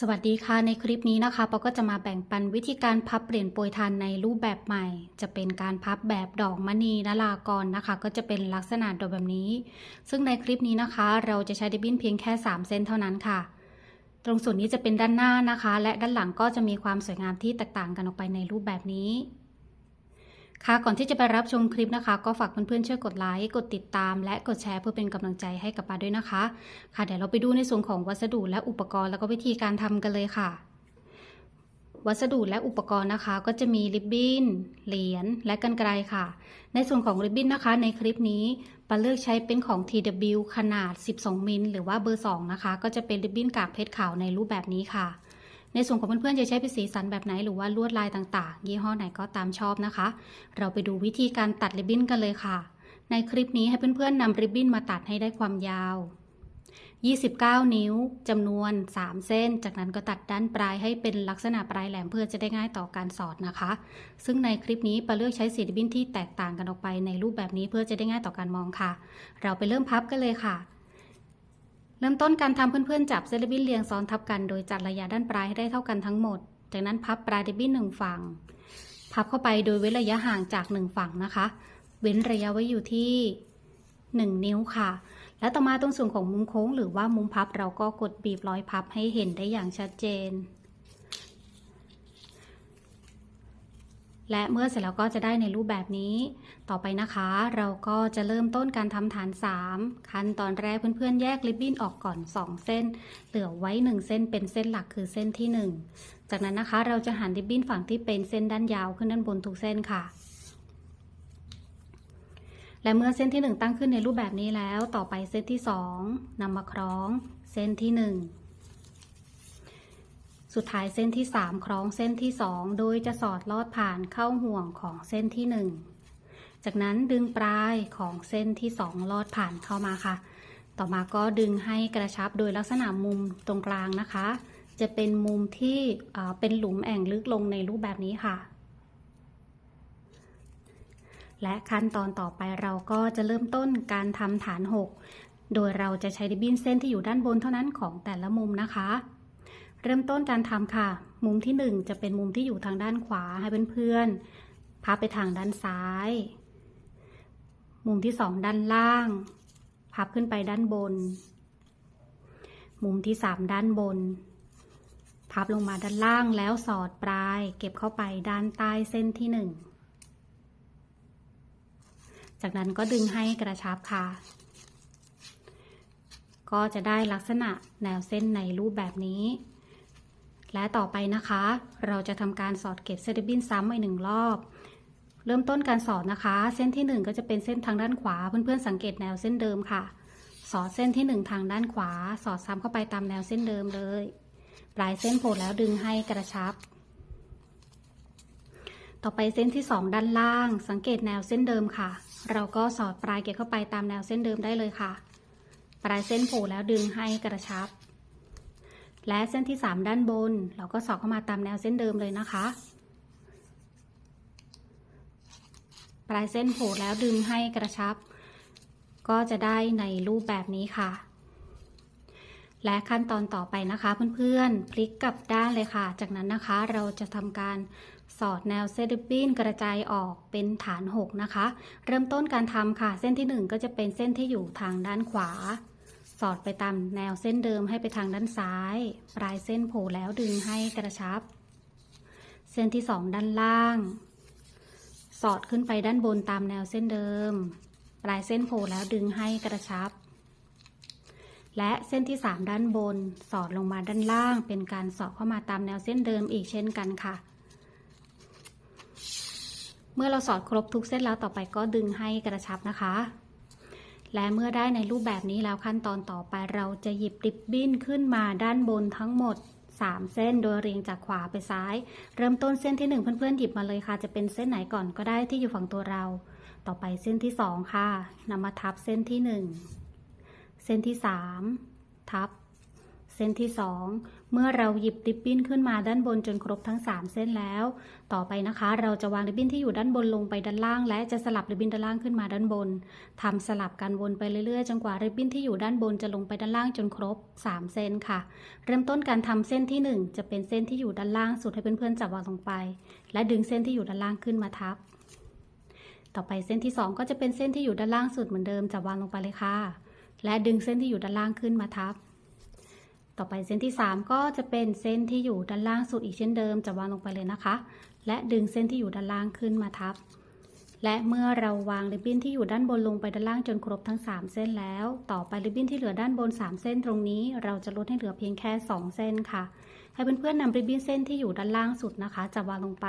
สวัสดีค่ะในคลิปนี้นะคะปอก็จะมาแบ่งปันวิธีการพับเปลี่ยนโปรยทานในรูปแบบใหม่ จะเป็นการพับแบบดอกมณีนลากรนะคะ ก็จะเป็นลักษณะดอกแบบนี้ ซึ่งในคลิปนี้นะคะ เราจะใช้ดิบบิ้นเพียงแค่ 3 เส้นเท่านั้นค่ะ ตรงส่วนนี้จะเป็นด้านหน้านะคะ และด้านหลังก็จะมีความสวยงามที่แตกต่างกันออกไปในรูปแบบนี้ ค่ะก่อนที่จะไปรับชมคลิปนะคะ ก็ฝากเพื่อนๆช่วยกดไลค์กดติดตาม และกดแชร์เพื่อเป็นกำลังใจให้กับปาด้วยนะคะ ค่ะเดี๋ยวเราไปดูในส่วนของวัสดุและอุปกรณ์แล้วก็วิธีการทำกันเลยค่ะ วัสดุและอุปกรณ์นะคะ ก็จะมีริบบิ้นเหรียญและกันไกรค่ะ ในส่วนของริบบิ้นนะคะ ในคลิปนี้ปาเลือกใช้เป็นของ TW ขนาด 12 มิลหรือว่าเบอร์ 2 นะคะ ก็จะเป็นริบบิ้นกากเพชรขาวในรูปแบบนี้ค่ะ ในส่วนของเพื่อนๆจะใช้เป็นสีสันแบบไหนหรือว่าลวดลายต่างๆ ยี่ห้อไหนก็ตามชอบนะคะ เราไปดูวิธีการตัดริบบิ้นกันเลยค่ะ ในคลิปนี้ให้เพื่อนๆนำริบบิ้นมาตัดให้ได้ความยาว 29 นิ้วจำนวน 3 เส้น จากนั้นก็ตัดด้านปลายให้เป็นลักษณะปลายแหลมเพื่อจะได้ง่ายต่อการสอดนะคะ ซึ่งในคลิปนี้ปาเลือกใช้สีริบบิ้นที่แตกต่างกันออกไปในรูปแบบนี้เพื่อจะได้ง่ายต่อการมองค่ะ เราไปเริ่มพับกันเลยค่ะ เริ่มต้นการทำเพื่อนๆจับเส้นริบบิ้นเรียงซ้อนทับกันโดยจัดระยะด้านปลายให้ได้เท่ากันทั้งหมด จากนั้นพับปลายริบบิ้นหนึ่งฝั่ง พับเข้าไปโดยเว้นระยะห่างจากหนึ่งฝั่งนะคะ เว้นระยะไว้อยู่ที่ 1 นิ้วค่ะ แล้วต่อมาตรงส่วนของมุมโค้งหรือว่ามุมพับเราก็กดบีบร้อยพับให้เห็นได้อย่างชัดเจน และเมื่อเสร็จแล้วก็จะได้ในรูปแบบนี้ ต่อไปนะคะ เราก็จะเริ่มต้นการทำฐาน 3 ขั้นตอนแรกเพื่อนๆ แยกริบบิ้นออกก่อน 2 เส้น เหลือไว้ 1 เส้นเป็นเส้นหลักคือเส้นที่ 1 จากนั้นนะคะเราจะหันริบบิ้นฝั่งที่เป็นเส้นด้านยาวขึ้นด้านบนทุกเส้นค่ะและเมื่อเส้นที่ 1 ตั้งขึ้นในรูปแบบนี้แล้ว ต่อไปเส้นที่ 2นำมาคล้อง เส้นที่ 1 สุดท้ายเส้นที่ 3 คล้องเส้นที่ 2 โดยจะสอดลอดผ่านเข้าห่วงของเส้นที่ 1 จากนั้นดึงปลายของเส้นที่ 2 ลอดผ่านเข้ามาค่ะ ต่อมาก็ดึงให้กระชับโดยลักษณะมุมตรงกลางนะคะ จะเป็นมุมที่เป็นหลุมแอ่งลึกลงในรูปแบบนี้ค่ะ และขั้นตอนต่อไปเราก็จะเริ่มต้นการทำฐาน 6 โดยเราจะใช้ริบบิ้นเส้นที่อยู่ด้านบนเท่านั้นของแต่ละมุมนะคะ เริ่มต้นการทำค่ะ มุมที่ 1 จะเป็นมุมที่อยู่ทางด้านขวาให้เพื่อนๆพับไปทางด้านซ้าย มุมที่ 2 ด้านล่าง พับขึ้นไปด้านบน มุมที่ 3 ด้านบน พับลงมาด้านล่างแล้วสอดปลาย เก็บเข้าไปด้านใต้เส้นที่ 1 จากนั้นก็ดึงให้กระชับค่ะก็จะได้ลักษณะแนวเส้นในรูปแบบนี้ และต่อไปนะคะ เราจะทำการสอดเก็บเซตบินซ้ำอีกหนึ่งรอบ เริ่มต้นการสอดนะคะ เส้นที่ 1 ก็จะเป็นเส้นทางด้านขวา เพื่อนๆสังเกตแนวเส้นเดิมค่ะ สอดเส้นที่ 1 ทางด้านขวา สอดซ้ำเข้าไปตามแนวเส้นเดิมเลย ปลายเส้นโผล่แล้วดึงให้กระชับ ต่อไปเส้นที่ 2 ด้านล่าง สังเกตแนวเส้นเดิมค่ะ เราก็สอดปลายเก็บเข้าไปตามแนวเส้นเดิมได้เลยค่ะ ปลายเส้นโผล่แล้วดึงให้กระชับ และเส้นที่ 3 ด้านบน เราก็สอดเข้ามาตามแนวเส้นเดิมเลยนะคะ ปลายเส้นโผล่แล้วดึงให้กระชับ ก็จะได้ในรูปแบบนี้ค่ะ และขั้นตอนต่อไปนะคะเพื่อนๆ พลิกกลับด้านเลยค่ะ จากนั้นนะคะเราจะทำการสอดแนวเซริบิ้นกระจายออกเป็นฐาน 6 นะคะ เริ่มต้นการทำค่ะ เส้นที่ 1 ก็จะเป็นเส้นที่อยู่ทางด้านขวา สอดไปตามแนวเส้นเดิมให้ไปทางด้านซ้าย ปลายเส้นโผล่แล้วดึงให้กระชับ เส้นที่2ด้านล่าง สอดขึ้นไปด้านบนตามแนวเส้นเดิม ปลายเส้นโผล่แล้วดึงให้กระชับ และเส้นที่3ด้านบน สอดลงมาด้านล่าง เป็นการสอดเข้ามาตามแนวเส้นเดิมอีกเช่นกันค่ะ เมื่อเราสอดครบทุกเส้นแล้วต่อไปก็ดึงให้กระชับนะคะ และเมื่อได้ในรูปแบบนี้แล้วขั้นตอนต่อไปเราจะหยิบริบบิ้นขึ้นมาด้านบนทั้งหมด 3 เส้นโดยเรียงจากขวาไปซ้าย เริ่มต้นเส้นที่ 1 เพื่อนๆหยิบมาเลยค่ะ จะเป็นเส้นไหนก่อนก็ได้ที่อยู่ฝั่งตัวเรา ต่อไปเส้นที่ 2 ค่ะนำมาทับเส้นที่ 1 เส้นที่ 3 ทับ เส้นที่ 2 เมื่อเราหยิบริบบิ้นขึ้นมาด้านบนจนครบทั้ง 3 เส้นแล้ว ต่อไปนะคะ เราจะวางริบบิ้นที่อยู่ด้านบนลงไปด้านล่าง และจะสลับริบบิ้นด้านล่างขึ้นมาด้านบนทำสลับกันวนไปเรื่อยๆ จนกว่าริบบิ้นที่อยู่ด้านบนจะลงไปด้านล่างจนครบ 3 เส้นค่ะ เริ่มต้นการทำเส้นที่ 1 จะเป็นเส้นที่อยู่ด้านล่างสุดให้เพื่อนๆจับวางลงไป และดึงเส้นที่อยู่ด้านล่างขึ้นมาทับ ต่อไปเส้นที่ 2 ก็จะเป็นเส้นที่อยู่ด้านล่างสุดเหมือนเดิมจับวางลงไปเลยค่ะ และดึงเส้นที่อยู่ด้านล่างขึ้นมาทับ ต่อไปเส้นที่ 3 ก็จะเป็นเส้นที่อยู่ด้านล่างสุดอีกเช่นเดิม จะวางลงไปเลยนะคะ และดึงเส้นที่อยู่ด้านล่างขึ้นมาทับ และเมื่อเราวางริบบิ้นที่อยู่ด้านบนลงไปด้านล่างจนครบทั้ง 3 เส้นแล้ว ต่อไปริบบิ้นที่เหลือด้านบน 3 เส้นตรงนี้ เราจะลดให้เหลือเพียงแค่ 2 เส้นค่ะให้เพื่อนๆนำริบบิ้นเส้นที่อยู่ด้านล่างสุดนะคะ จะวางลงไป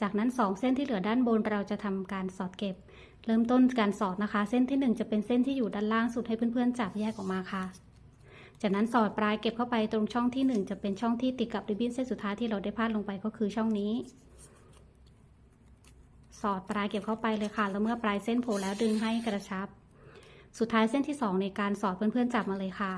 จากนั้น 2 เส้นที่เหลือด้านบนเราจะทำการสอดเก็บ เริ่มต้นการสอดนะคะ เส้นที่ 1 จะเป็นเส้นที่อยู่ด้านล่างสุดให้เพื่อนๆจับแยกออกมาค่ะ จากนั้นสอดปลายเก็บเข้าไปตรงช่องที่ 1 จะเป็นช่องที่ติดกับริบบิ้นเส้นสุดท้ายที่เราได้พาดลงไปก็คือช่องนี้ สอดปลายเก็บเข้าไปเลยค่ะแล้วเมื่อปลายเส้นโผล่แล้วดึงให้กระชับ สุดท้ายเส้นที่ 2 ในการสอดเพื่อนๆจับมาเลยค่ะ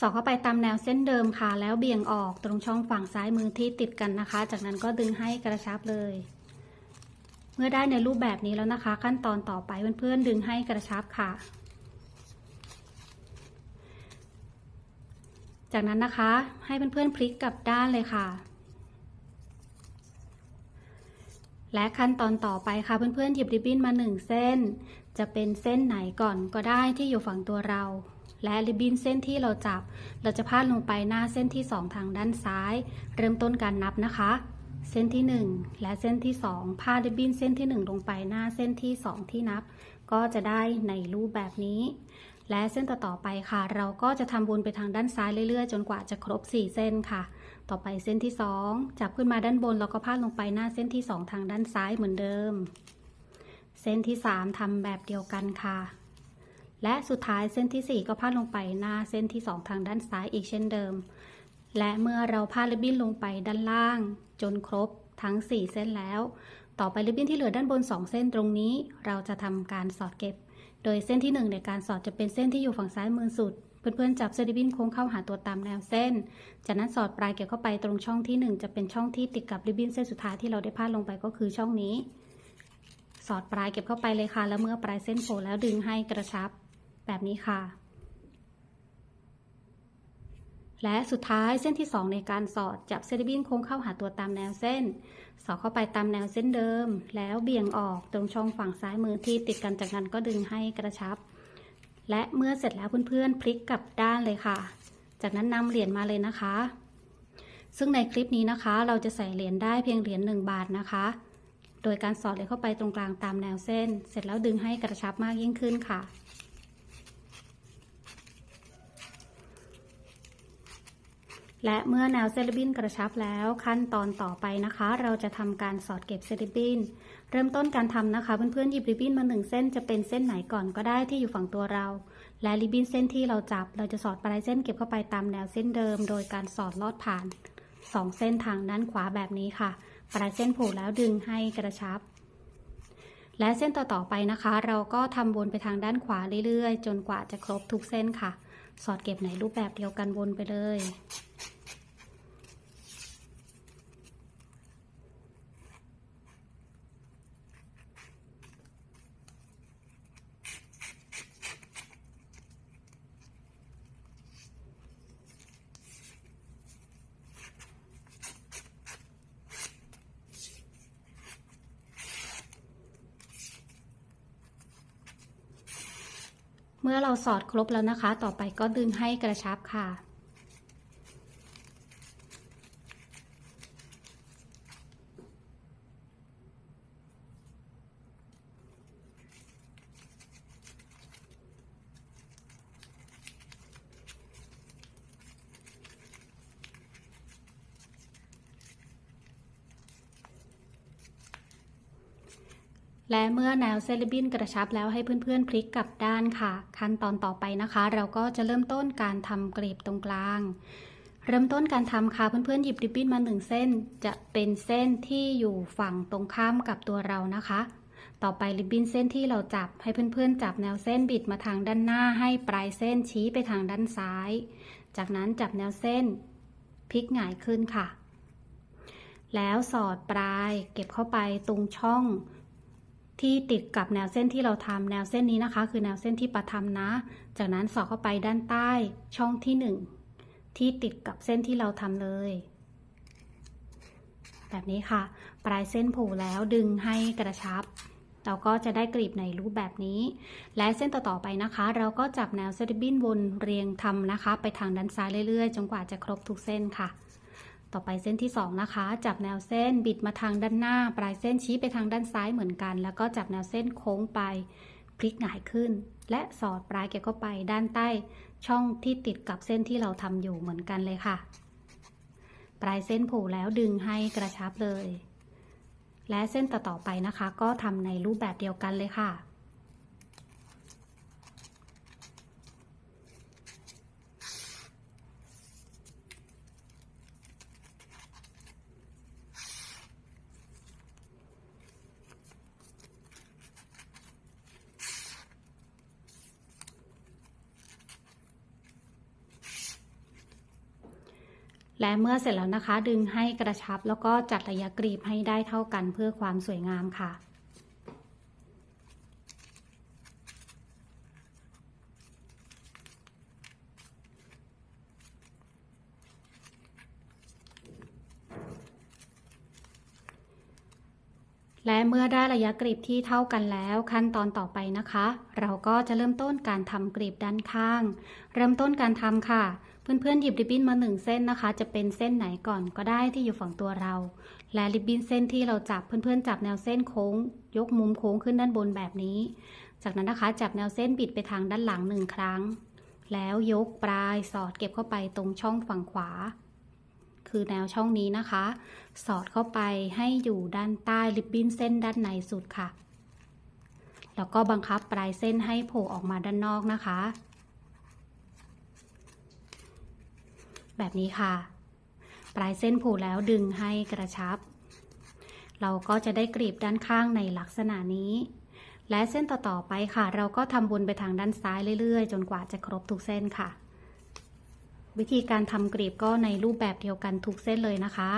สอดเข้าไปตามแนวเส้นเดิมค่ะ แล้วเบี่ยงออกตรงช่องฝั่งซ้ายมือที่ติดกันนะคะ จากนั้นก็ดึงให้กระชับเลยเมื่อได้ในรูปแบบนี้แล้วนะคะ ขั้นตอนต่อไปเพื่อนๆดึงให้กระชับค่ะ จากนั้นนะคะให้เพื่อนๆพลิกกลับด้านเลยค่ะ และขั้นตอนต่อไปค่ะเพื่อนๆหยิบริบบิ้นมา1เส้น จะเป็นเส้นไหนก่อนก็ได้ที่อยู่ฝั่งตัวเรา และริบบิ้นเส้นที่เราจับ เราจะพาดลงไปหน้าเส้นที่ 2 ทางด้านซ้าย เริ่มต้นการนับนะคะ เส้นที่ 1 และเส้นที่ 2 พาดริบบิ้นเส้นที่ 1 ลงไปหน้าเส้นที่ 2 ที่นับ ก็จะได้ในรูปแบบนี้ และเส้นต่อๆไปค่ะ เราก็จะทำวนไปทางด้านซ้ายเรื่อยๆ จนกว่าจะครบ 4 เส้นค่ะ ต่อไปเส้นที่ 2 จับขึ้นมาด้านบนแล้วก็พาดลงไปหน้าเส้นที่ 2 ทางด้านซ้ายเหมือนเดิม เส้นที่ 3ทำแบบเดียวกันค่ะ และสุดท้ายเส้นที่ 4 ก็พาดลงไปหน้าเส้นที่ 2 ทางด้านซ้ายอีกเช่นเดิม และเมื่อเราพาดริบบิ้นลงไปด้านล่าง จนครบทั้ง 4 เส้นแล้ว ต่อไปริบบิ้นที่เหลือด้านบน 2 เส้นตรงนี้ เราจะทำการสอดเก็บ โดยเส้นที่ 1 ในการสอดจะเป็นเส้นที่อยู่ฝั่งซ้ายมือสุด เพื่อนๆจับเส้นริบบิ้นโค้งเข้าหาตัวตามแนวเส้น จากนั้นสอดปลายเก็บเข้าไปตรงช่องที่ 1 จะเป็นช่องที่ติดกับริบบิ้นเส้นสุดท้ายที่เราได้พาดลงไปก็คือช่องนี้ สอดปลายเก็บเข้าไปเลยค่ะ แล้วเมื่อปลายเส้นโผล่แล้วดึงให้กระชับ แบบนี้ค่ะ และสุดท้ายเส้นที่ 2 ในการสอดจับเส้นริบบิ้นโค้งเข้าหาตัวตามแนวเส้น สอดเข้าไปตามแนวเส้นเดิม แล้วเบี่ยงออกตรงช่องฝั่งซ้ายมือที่ติดกันจากนั้นก็ดึงให้กระชับ และเมื่อเสร็จแล้วเพื่อนๆ พลิกกลับด้านเลยค่ะ จากนั้นนำเหรียญมาเลยนะคะ ซึ่งในคลิปนี้นะคะ เราจะใส่เหรียญได้เพียงเหรียญ1บาทนะคะ โดยการสอดเหรียญเข้าไปตรงกลางตามแนวเส้น เสร็จแล้วดึงให้กระชับมากยิ่งขึ้นค่ะ และเมื่อแนวเซริบินกระชับแล้วขั้นตอนต่อไปนะคะ เราจะทำการสอดเก็บเซริบินเริ่มต้นการทำนะคะ เพื่อนๆหยิบริบบิ้นมาหนึ่งเส้นจะเป็นเส้นไหนก่อนก็ได้ที่อยู่ฝั่งตัวเรา และริบบิ้นเส้นที่เราจับ เราจะสอดปลายเส้นเก็บเข้าไปตามแนวเส้นเดิม โดยการสอดลอดผ่านสองเส้นทางด้านขวาแบบนี้ค่ะ ปลายเส้นผล่แล้วดึงให้กระชับ และเส้นต่อๆไปนะคะ เราก็ทำวนไปทางด้านขวาเรื่อยๆ จนกว่าจะครบทุกเส้นค่ะ สอดเก็บในรูปแบบเดียวกันวนไปเลย เมื่อเราสอดครบแล้วนะคะ ต่อไปก็ดึงให้กระชับค่ะ และเมื่อแนวเซเลบินกระชับแล้วให้เพื่อนๆพลิกกลับด้านค่ะ ขั้นตอนต่อไปนะคะ เราก็จะเริ่มต้นการทำกรีบตรงกลาง เริ่มต้นการทำค่ะเพื่อนๆหยิบริบบิ้นมาหนึ่งเส้น จะเป็นเส้นที่อยู่ฝั่งตรงข้ามกับตัวเรานะคะ ต่อไปริบบิ้นเส้นที่เราจับให้เพื่อนๆ จับแนวเส้นบิดมาทางด้านหน้า ให้ปลายเส้นชี้ไปทางด้านซ้าย จากนั้นจับแนวเส้นพลิกหงายขึ้นค่ะ แล้วสอดปลายเก็บเข้าไปตรงช่อง ที่ติดกับแนวเส้นที่เราทำแนวเส้นนี้นะคะ คือแนวเส้นที่ประทำนะ จากนั้นสอดเข้าไปด้านใต้ช่องที่หนึ่งที่ติดกับเส้นที่เราทำเลย แบบนี้ค่ะ ปลายเส้นผูแล้วดึงให้กระชับ เราก็จะได้กรีบในรูปแบบนี้ และเส้นต่อๆไปนะคะ เราก็จับแนวเสริบินวนเรียงทำนะคะ ไปทางด้านซ้ายเรื่อยๆ จนกว่าจะครบทุกเส้นค่ะ ต่อไปเส้นที่ 2 นะคะ จับแนวเส้นบิดมาทางด้านหน้า ปลายเส้นชี้ไปทางด้านซ้ายเหมือนกัน แล้วก็จับแนวเส้นโค้งไปพลิกหงายขึ้น และสอดปลายเก็บเข้าไปด้านใต้ ช่องที่ติดกับเส้นที่เราทำอยู่เหมือนกันเลยค่ะ ปลายเส้นผูแล้วดึงให้กระชับเลย และเส้นต่อๆไปนะคะ ก็ทำในรูปแบบเดียวกันเลยค่ะ และเมื่อเสร็จแล้วนะคะ ดึงให้กระชับแล้วก็จัดระยะกรีบให้ได้เท่ากันเพื่อความสวยงามค่ะและเมื่อได้ระยะกรีบที่เท่ากันแล้วขั้นตอนต่อไปนะคะ เราก็จะเริ่มต้นการทำกรีบด้านข้าง เริ่มต้นการทำค่ะ เพื่อนๆหยิบริบบิ้นมาหนึ่งเส้นนะคะ จะเป็นเส้นไหนก่อนก็ได้ที่อยู่ฝั่งตัวเรา และริบบิ้นเส้นที่เราจับเพื่อนๆจับแนวเส้นโค้ง ยกมุมโค้งขึ้นด้านบนแบบนี้ จากนั้นนะคะจับแนวเส้นบิดไปทางด้านหลังหนึ่งครั้ง แล้วยกปลายสอดเก็บเข้าไปตรงช่องฝั่งขวา คือแนวช่องนี้นะคะ สอดเข้าไปให้อยู่ด้านใต้ริบบิ้นเส้นด้านในสุดค่ะ แล้วก็บังคับปลายเส้นให้โผล่ออกมาด้านนอกนะคะ แบบนี้ค่ะ ปลายเส้นผูแล้วดึงให้กระชับ เราก็จะได้กรีบด้านข้างในลักษณะนี้ และเส้นต่อๆไปค่ะ เราก็ทำวนไปทางด้านซ้ายเรื่อยๆ จนกว่าจะครบทุกเส้นค่ะ วิธีการทำกรีบก็ในรูปแบบเดียวกันทุกเส้นเลยนะคะ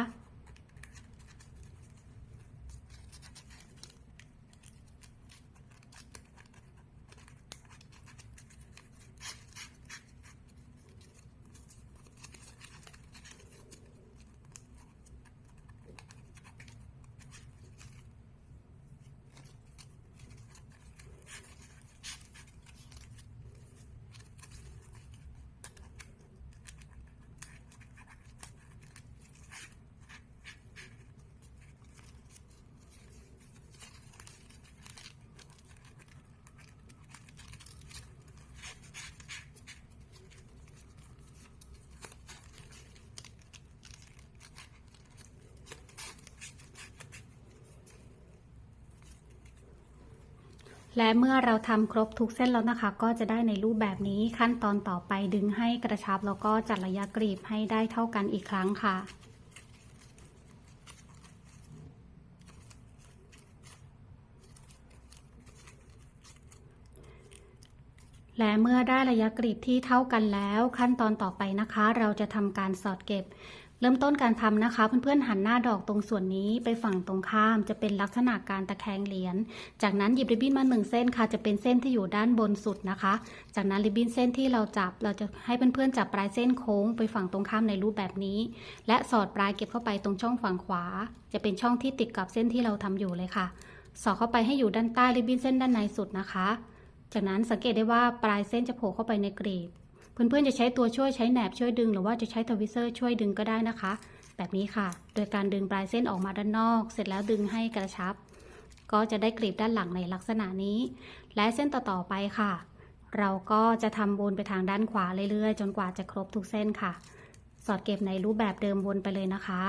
และเมื่อเราทำครบทุกเส้นแล้วนะคะ ก็จะได้ในรูปแบบนี้ขั้นตอนต่อไปดึงให้กระชับแล้วก็จัดระยะกรีบให้ได้เท่ากันอีกครั้งค่ะและเมื่อได้ระยะกรีบที่เท่ากันแล้ว ขั้นตอนต่อไปนะคะ เราจะทำการสอดเก็บ เริ่มต้นการทำนะคะ เพื่อนๆหันหน้าดอกตรงส่วนนี้ไปฝั่งตรงข้ามจะเป็นลักษณะการตะแคงเหรียญ จากนั้นหยิบริบบิ้นมาหนึ่งเส้นค่ะ จะเป็นเส้นที่อยู่ด้านบนสุดนะคะ จากนั้นริบบิ้นเส้นที่เราจับเราจะให้เพื่อนๆจับปลายเส้นโค้งไปฝั่งตรงข้ามในรูปแบบนี้ และสอดปลายเก็บเข้าไปตรงช่องฝั่งขวา จะเป็นช่องที่ติดกับเส้นที่เราทำอยู่เลยค่ะ สอดเข้าไปให้อยู่ด้านใต้ริบบิ้นเส้นด้านในสุดนะคะ จากนั้นสังเกตได้ว่าปลายเส้นจะโผล่เข้าไปในกรีบ เพื่อนๆจะใช้ตัวช่วยใช้แหนบช่วยดึง หรือว่าจะใช้ทวิเซอร์ช่วยดึงก็ได้นะคะ แบบนี้ค่ะ โดยการดึงปลายเส้นออกมาด้านนอก เสร็จแล้วดึงให้กระชับ ก็จะได้กรีบด้านหลังในลักษณะนี้ และเส้นต่อๆไปค่ะ เราก็จะทำวนไปทางด้านขวาเรื่อยๆ จนกว่าจะครบทุกเส้นค่ะ สอดเก็บในรูปแบบเดิมวนไปเลยนะคะ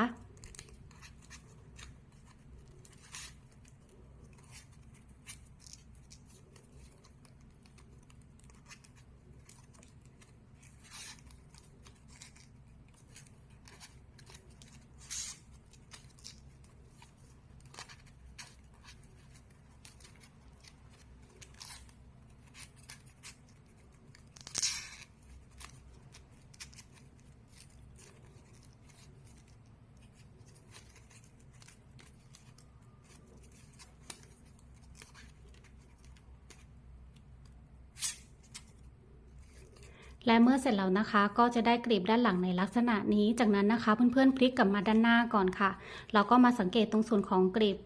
และเมื่อเสร็จแล้วนะคะ ก็จะได้กลีบด้านหลังในลักษณะนี้ จากนั้นนะคะเพื่อนๆพลิกกลับมาด้านหน้าก่อนค่ะ เราก็มาสังเกตตรงส่วนของกลีบ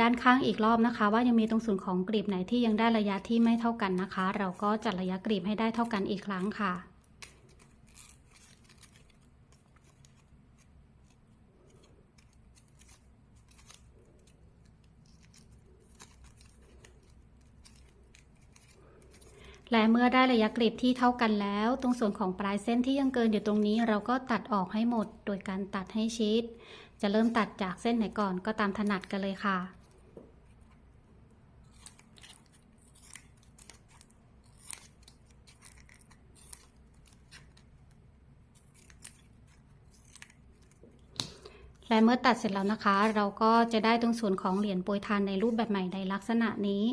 ด้านข้างอีกรอบนะคะ ว่ายังมีตรงส่วนของกลีบไหนที่ยังได้ระยะที่ไม่เท่ากันนะคะ เราก็จัดระยะกลีบให้ได้เท่ากันอีกครั้งค่ะ และเมื่อได้ระยะกรีบที่เท่ากันแล้ว ตรงส่วนของปลายเส้นที่ยังเกินอยู่ตรงนี้ เราก็ตัดออกให้หมด โดยการตัดให้ชิด จะเริ่มตัดจากเส้นไหนก่อนก็ตามถนัดกันเลยค่ะ และเมื่อตัดเสร็จแล้วนะคะ เราก็จะได้ตรงส่วนของเหรียญโปรยทานในรูปแบบใหม่ในลักษณะนี้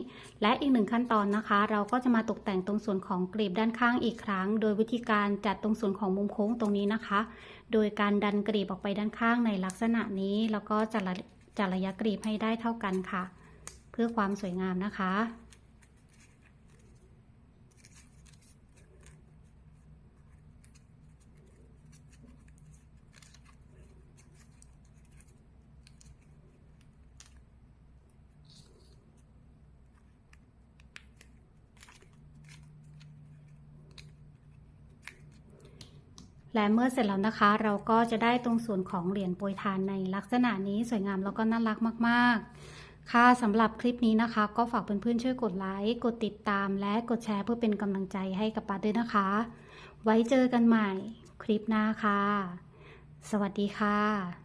และอีกหนึ่งขั้นตอนนะคะ เราก็จะมาตกแต่งตรงส่วนของกลีบด้านข้างอีกครั้ง โดยวิธีการจัดตรงส่วนของมุมโค้งตรงนี้นะคะ โดยการดันกลีบออกไปด้านข้างในลักษณะนี้ แล้วก็จัดระจัดระยะกลีบให้ได้เท่ากันค่ะ เพื่อความสวยงามนะคะ และเมื่อเสร็จแล้วนะคะ เราก็จะได้ตรงส่วนของเหรียญโปรยทานในลักษณะนี้สวยงามแล้วก็น่ารักมากๆ ค่ะสำหรับคลิปนี้นะคะ ก็ฝากเพื่อนๆช่วยกดไลค์ กดติดตาม และกดแชร์เพื่อเป็นกำลังใจให้กับปาด้วยนะคะ ไว้เจอกันใหม่คลิปหน้าค่ะ สวัสดีค่ะ